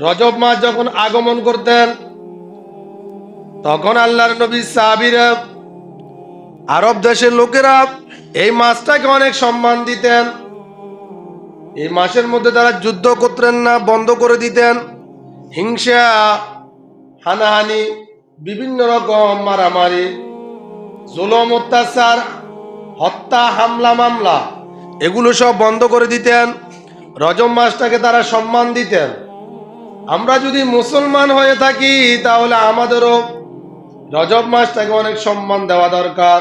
রজব মাস যখন আগমন করতেন, তখন আল্লাহর নবী সাহাবীরা, আরব দেশের লোকেরা এই মাসটাকে অনেক সম্মান দিতেন। এই মাসের মধ্যে তারা যুদ্ধ করতেন না, বন্ধ করে দিতেন। হিংসা, হানাহানি, বিভিন্ন রকম মারামারি, জুলম, অত্যাচার, হত্যা, হামলা, মামলা, এগুলো সব বন্ধ করে দিতেন। রজব মাসটাকে তারা সম্মান দিতেন। আমরা যদি মুসলমান হয়ে থাকি, তাহলে আমাদেরও রজব মাসটাকে অনেক সম্মান দেওয়া দরকার।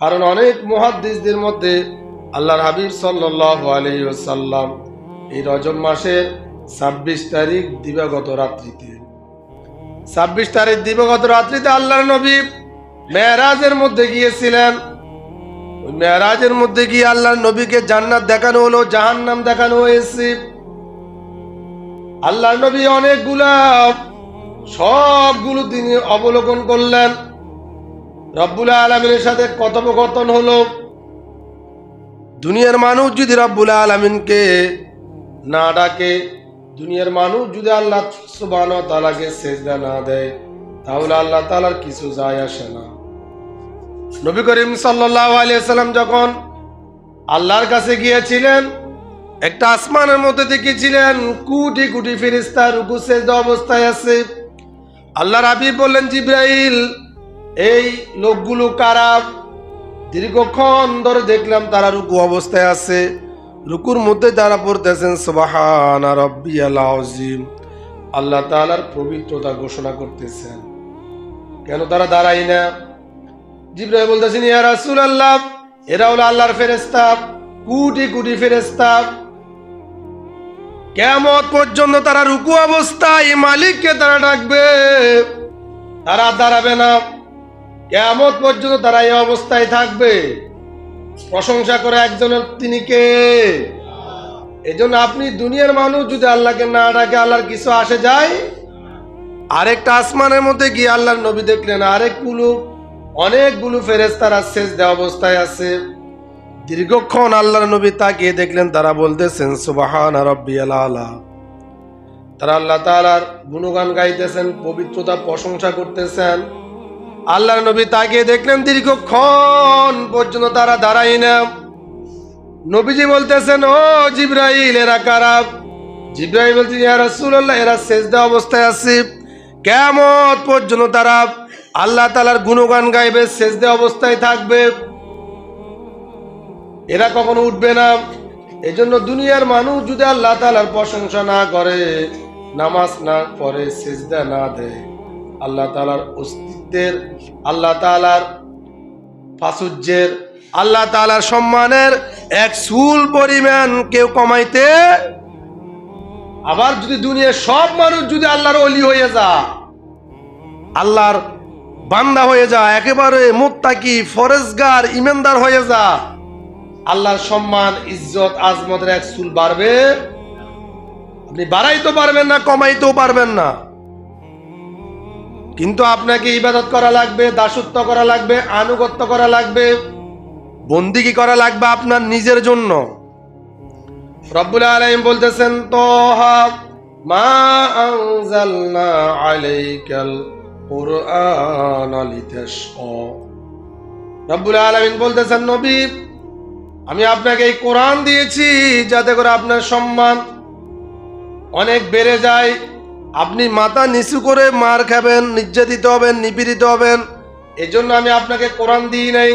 কারণ অনেক মুহাদ্দিসদের মধ্যে আল্লাহর হাবিব ওয়াসাল্লাম এই রজব মাসের ছাব্বিশ তারিখ দিবাগত রাত্রিতে। ছাব্বিশ তারিখ দিবাগত রাত্রিতে আল্লাহর নবী মেয়েরাজের মধ্যে গিয়েছিলেন। ওই মেয়েরাজের মধ্যে গিয়ে আল্লাহর নবীকে জান্নাত দেখানো হলো, জাহান্নাম দেখানো হয়েছে। আল্লাহর নবী অনেকগুলা, সবগুলো তিনি অবলোকন করলেন। রব্বুল আলমিনের সাথে কথোপকথন হলো, দুনিয়ার মানুষ যদি রব্বুল আলমিনকে না ডাকে, দুনিয়ার মানুষ যদি আল্লাহ সুবান তালাকে সেজদা না দেয়, তাহলে আল্লাহ তালার কিছু যায় আসে না। নবী করিম সাল্লাহ আলিয়াল্লাম যখন আল্লাহর কাছে গিয়েছিলেন একটা আসমানের মধ্যে দেখেছিলেন, কুটি কুটি ফেরিস্তা রুকু সেজদা অবস্থায় আছে। আল্লাহ রাবি বললেন, জিব্রাইল, এই লোকগুলো কারা? দীর্ঘক্ষণ ধরে দেখলাম তারা রুকু অবস্থায় আছে। রুকুর মধ্যে তারা পড়তেছেন সুবাহান রব্বি আজিম আল্লাহ তাআলার পবিত্রতা ঘোষণা করতেছেন। কেন তারা দাঁড়াই না? জিব্রাইল বলতেছেন, ইয়া রাসুল আল্লাহ এরা হলো আল্লাহর ফেরেস্তা কুটি কুটি ফেরেস্তা কেমত পর্যন্ত তারা রুকু অবস্থায় মালিককে তারা ডাকবে। তারা দাঁড়াবে না। কেমত পর্যন্ত তারা এই অবস্থায় থাকবে। প্রশংসা করে একজনের তিনি কে? এজন্য আপনি দুনিয়ার মানুষ যদি আল্লাহকে না ডাকে, আল্লাহর কিছু আসে যায়? আরেকটা আসমানের মধ্যে গিয়ে আল্লাহর নবী দেখলেন, আরেক আরেকগুলো অনেকগুলো ফেরেস্তারা শেষ দেওয়া অবস্থায় আছে। দীর্ঘক্ষণ আল্লাহর নবী তাকিয়ে দেখলেন, তারা বলতেছেন, সুবাহান রব্বি আলা। তারা আল্লাহ তাআলার গুণগান গাইতেছেন, পবিত্রতা প্রশংসা করতেছেন। আল্লাহর নবী তাকিয়ে দেখলেন, দীর্ঘক্ষণ পর্যন্ত তারা দাঁড়াই না। নবীজি বলতেছেন, ও জিব্রাইল, এরা কারা? জিব্রাইল বলছেন ইয়া রাসূলুল্লাহ, এরা সেজদা অবস্থায় আছে। কেমন পর্যন্ত তারা আল্লাহ তালার গুণগান গাইবে শেষ সেজদা অবস্থায় থাকবে। এরা কখনো উঠবে না। এজন্য দুনিয়ার মানুষ যদি আল্লাহ তালার প্রশংসা না করে, নামাজ না পড়ে, সেজদা না দেয়, আল্লাহ তালার অস্তিত্বের, আল্লাহ তালার প্রাচুর্যের, আল্লাহ তালার সম্মানের এক সুল পরিমাণ কেউ কমাইতে আবার যদি দুনিয়ার সব মানুষ যদি আল্লাহর অলি হয়ে যা আল্লাহর বান্দা হয়ে যা একেবারে মুত্তাকি, ফরেজগার, ইমানদার হয়ে যা আল্লাহর সম্মান, ইজ্জত, আজমতের এক চুল বাড়বে। আপনি বাড়াইতে পারবেন না, কমাইতেও পারবেন না। কিন্তু আপনাকে ইবাদত করা লাগবে, দাসত্ব করা লাগবে, আনুগত্য করা লাগবে, বন্দিগি করা লাগবে আপনার নিজের জন্য। রব্বুল আলাইম বলতেছেন, তোহা মা আনজালনা আলাইকাল কুরআন লিতাশকা রব্বুল আলামিন বলতেছেন, নবী আমি আপনাকে এই কোরআন দিয়েছি যাতে করে আপনার সম্মান অনেক বেড়ে যায়। আপনি মাথা নিচু করে মার খাবেন, নির্যাতিত হবেন, নিপীড়িত হবেন। এজন্য আমি আপনাকে কোরআন দিই নাই।